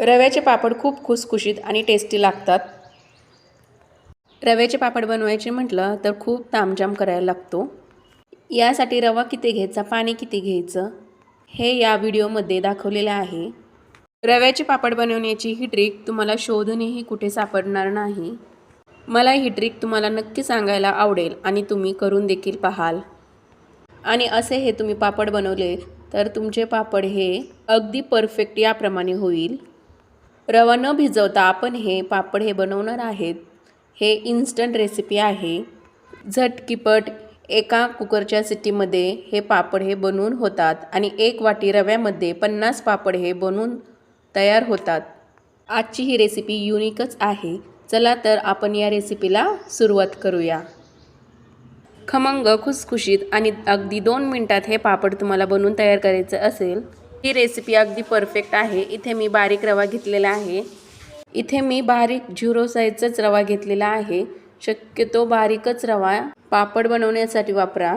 रव्याचे पापड खूप खुसखुशीत आणि टेस्टी लागतात. रव्याचे पापड बनवायचे म्हटलं तर खूप तामजाम करायला लागतो. यासाठी रवा किती घ्यायचा पाणी किती घ्यायचं हे या व्हिडिओमध्ये दाखवलेलं आहे. रव्याचे पापड बनवण्याची ही ट्रिक तुम्हाला शोधूनही कुठे सापडणार नाही. मला ही ट्रिक तुम्हाला नक्की सांगायला आवडेल आणि तुम्ही करून देखील पाहाल. आणि असे हे तुम्ही पापड बनवले तर तुमचे पापड हे अगदी परफेक्ट याप्रमाणे होईल. रवा न भिजवता आपण हे पापड हे बनवणार आहेत. हे इन्स्टंट रेसिपी आहे. झटकीपट एका कुकरच्या सिटीमध्ये हे पापड हे बनवून होतात आणि एक वाटी रव्यामध्ये पन्नास पापड हे बनवून तयार होतात. आजची ही रेसिपी युनिकच आहे. चला तर आपण या रेसिपीला सुरुवात करूया. खमंग खुसखुशीत आणि अगदी दोन मिनटात हे पापड तुम्हाला बनवून तयार करायचं असेल ही रेसिपी अगदी परफेक्ट आहे. इथे मी बारीक रवा घेतलेला आहे. इथे मी बारीक झिरो साईजचाच रवा घेतलेला आहे. शक्यतो बारीकच रवा पापड बनवण्यासाठी वापरा.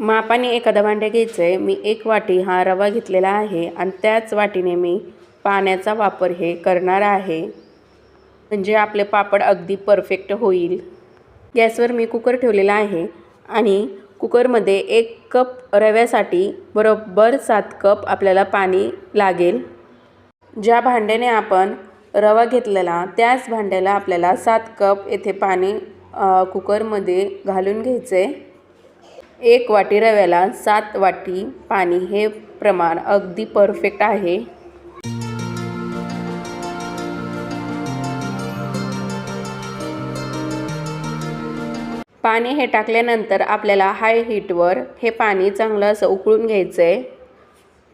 मापाने एखादा भांड्या घ्यायचं आहे मी एक वाटी हा रवा घेतलेला आहे आणि त्याच वाटीने मी पाण्याचा वापर हे करणार आहे. म्हणजे आपले पापड अगदी परफेक्ट होईल. गॅसवर मी कुकर ठेवलेला आहे आणि कुकरमध्ये एक कप रव्यासाठी बरोबर सात कप आपल्याला पाणी लागेल. ज्या भांड्याने आपण रवा घेतलेला त्याच भांड्याला आपल्याला सात कप येथे पाणी कुकरमध्ये घालून घ्यायचे. एक वाटी रव्याला सात वाटी पाणी हे प्रमाण अगदी परफेक्ट आहे. पाणी हे टाकल्यानंतर आपल्याला हाय हीटवर हे पाणी चांगलं असं उकळून घ्यायचं आहे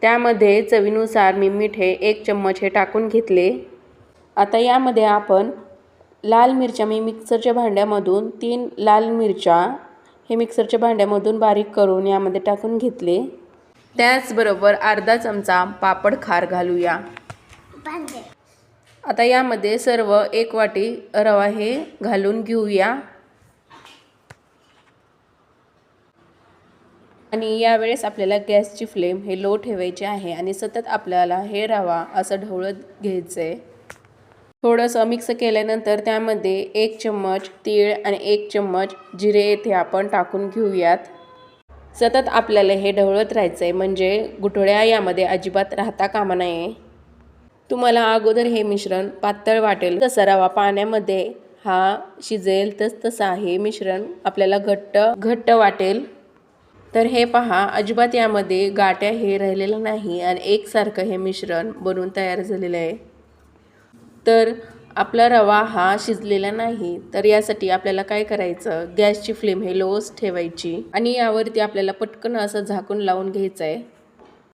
त्यामध्ये चवीनुसार मी मीठ हे एक चम्मच हे टाकून घेतले. आता यामध्ये आपण लाल मिरच्या मी मिक्सरच्या भांड्यामधून तीन लाल मिरच्या हे मिक्सरच्या भांड्यामधून बारीक करून यामध्ये टाकून घेतले. त्याचबरोबर अर्धा चमचा पापड खार घालूया. आता यामध्ये सर्व एक वाटी रवा हे घालून घेऊया. आणि यावेळेस आपल्याला गॅसची फ्लेम हे लो ठेवायची आहे आणि सतत आपल्याला हे रवा असं ढवळत घ्यायचं आहे थोडंसं मिक्स केल्यानंतर त्यामध्ये एक चम्मच तीळ आणि एक चम्मच जिरे येथे आपण टाकून घेऊयात. सतत आपल्याला हे ढवळत राहायचं आहे म्हणजे गुठळ्या यामध्ये अजिबात राहता कामा नये. तुम्हाला अगोदर हे मिश्रण पातळ वाटेल तसं रवा पाण्यामध्ये हा शिजेल तस तसा हे मिश्रण आपल्याला घट्ट घट्ट वाटेल. तर हे पहा अजिबात यामध्ये गाट्या हे राहिलेलं नाही आणि एकसारखं हे मिश्रण बनवून तयार झालेलं आहे. तर आपला रवा हा शिजलेला नाही तर यासाठी आपल्याला काय करायचं? गॅसची फ्लेम हे लोच ठेवायची आणि यावरती आपल्याला पटकन असं झाकून लावून घ्यायचं आहे.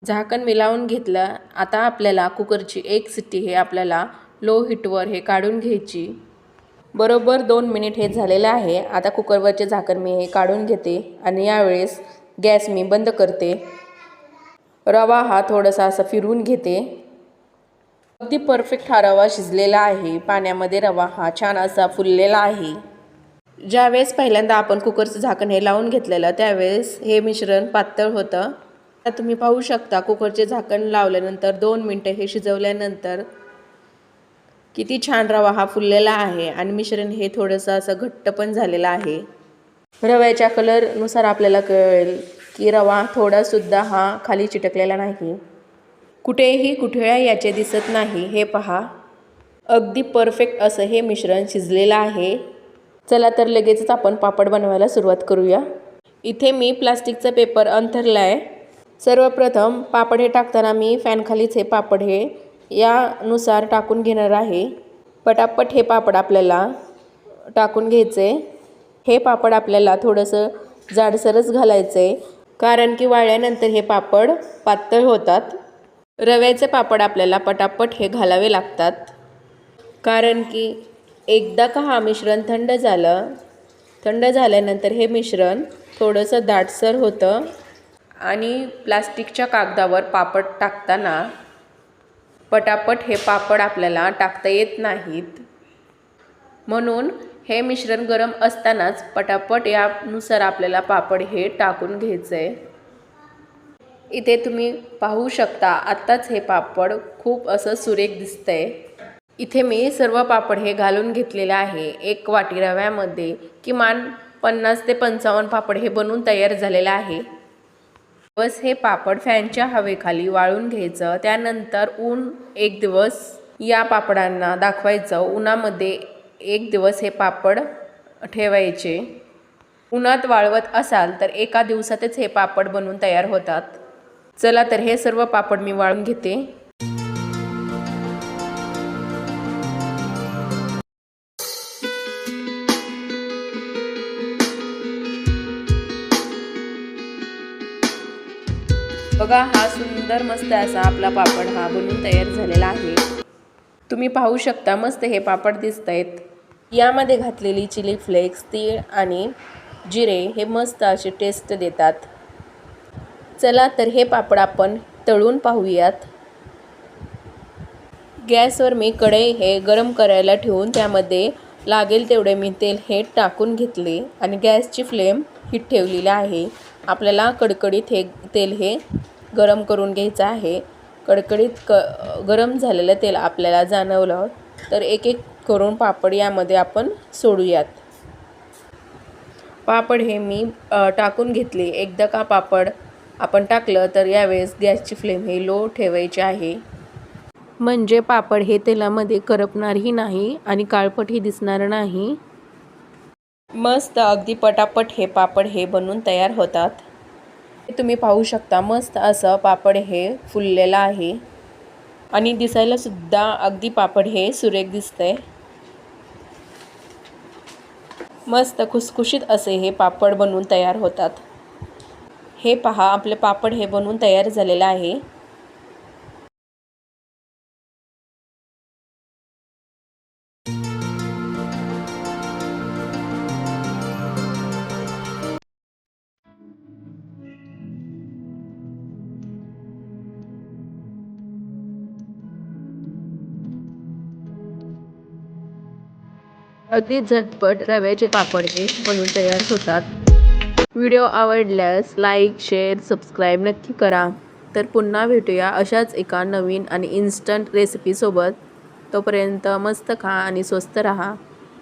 झाकण मी लावून घेतलं आता आपल्याला कुकरची एक सिटी हे आपल्याला लो हीटवर हे काढून घ्यायची. बरोबर दोन मिनिट हे झालेलं आहे आता कुकरवरचे झाकण मी हे काढून घेते आणि यावेळेस गॅस मी बंद करते. रवा हा थोडासा असा फिरवून घेते. अगदी परफेक्ट हा रवा शिजलेला आहे. पाण्यामध्ये रवा हा छान असा फुललेला आहे. ज्यावेळेस पहिल्यांदा आपण कुकरचं झाकण हे लावून घेतलेलं त्यावेळेस हे मिश्रण पातळ होतं. आता तुम्ही पाहू शकता कुकरचे झाकण लावल्यानंतर दोन मिनटं हे शिजवल्यानंतर किती छान रवा हा फुललेला आहे. आणि मिश्रण हे थोडंसं असं घट्ट पण झालेलं आहे. रव्याच्या कलरनुसार आपल्याला कळेल की रवा थोडासुद्धा हा खाली चिटकलेला नाही. कुठेही कुठळ्या याचे दिसत नाही. हे पहा. अगदी परफेक्ट असं हे मिश्रण शिजलेलं आहे. चला तर लगेचच आपण पापड बनवायला सुरुवात करूया. इथे मी प्लास्टिकचा पेपर अंथरला आहे सर्वप्रथम पापड हे टाकताना मी फॅनखालीच हे पापड हे यानुसार टाकून घेणार आहे. पटापट हे पापड आपल्याला टाकून घ्यायचे. हे पापड आपल्याला थोडंसं जाडसरच घालायचं आहे कारण की वाळल्यानंतर हे पापड पातळ होतात. रव्याचे पापड आपल्याला पटापट हे घालावे लागतात. कारण की एकदा का हा मिश्रण थंड झालं थंड झाल्यानंतर हे मिश्रण थोडंसं दाटसर होतं. आणि प्लास्टिकच्या कागदावर पापड टाकताना पटापट हे पापड आपल्याला टाकता येत नाहीत. म्हणून हे मिश्रण गरम असतानाच पटापट यानुसार आपल्याला पापड हे टाकून घ्यायचं आहे इथे तुम्ही पाहू शकता आत्ताच हे पापड खूप असं सुरेख दिसतंय. इथे मी सर्व पापड हे घालून घेतलेलं आहे. एक वाटी रव्यामध्ये किमान पन्नास ते पंचावन्न पापड हे बनवून तयार झालेलं आहे. दिवस हे पापड फॅनच्या हवेखाली वाळून घ्यायचं त्यानंतर ऊन एक दिवस या पापडांना दाखवायचं. उन्हामध्ये एक दिवस हे पापड ठेवायचे. उन्हात वाळवत असाल तर एका दिवसातच हे पापड बनवून तयार होतात. चला तर हे सर्व पापड मी वाळून घेते. बघा हा सुंदर मस्त असा आपला पापड हा बनवून तयार झालेला आहे. तुम्ही पाहू शकता मस्त हे पापड दिसत आहेत यामध्ये घातलेली चिली फ्लेक्स तीळ आणि जिरे हे मस्त असे टेस्ट देतात. चला तर हे पापड आपण तळून पाहूयात. गॅसवर मी कढई हे गरम करायला ठेवून त्यामध्ये लागेल तेवढे मी तेल हे टाकून घेतले आणि गॅसची फ्लेम ही ठेवलेली आहे. आपल्याला कडकडीत हे तेल हे गरम करून घ्यायचं आहे. कडकडीत क गरम झालेलं तेल आपल्याला जाणवलं. तर एक एक करून पापड यामध्ये आपण सोडूयात. पापड हे मी टाकून घेतले. एकदा का पापड आपण टाकलं तर यावेळेस गॅसची फ्लेम हे लो ठेवायची आहे. म्हणजे पापड हे तेलामध्ये करपणारही नाही आणि काळपटही दिसणार नाही. मस्त अगदी पटापट हे पापड हे बनून तयार होतात. हे तुम्ही पाहू शकता मस्त असं पापड हे फुललेलं आहे. आणि दिसायला सुद्धा अगदी पापड हे सुरेख दिसतंय. मस्त खुसखुशीत असे हे पापड बनवून तयार होतात. हे पहा आपले पापड हे बनवून तयार झालेलं आहे. अगदी झटपट रव्याचे पापड हे बनवून तयार होतात. व्हिडिओ आवडल्यास लाईक शेअर सबस्क्राईब नक्की करा. तर पुन्हा भेटूया अशाच एका नवीन आणि इन्स्टंट रेसिपीसोबत तोपर्यंत मस्त खा आणि स्वस्त रहा.